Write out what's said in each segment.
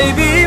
figan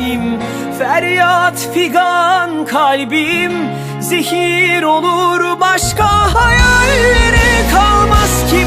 daim Feryat figan kalbim. Zehir olur. Başka hayallere kalmaz ki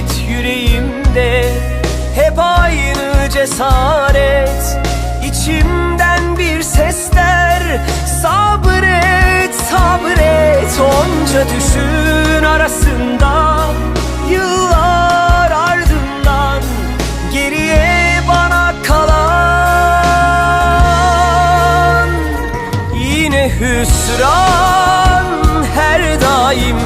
ümit yüreğimde. Hep aynı cesaret. İçimden bir sesler Sabret, sabret Onca düşün arasında. Yıllar ardından Geriye bana kalan. Yine hüsran her daim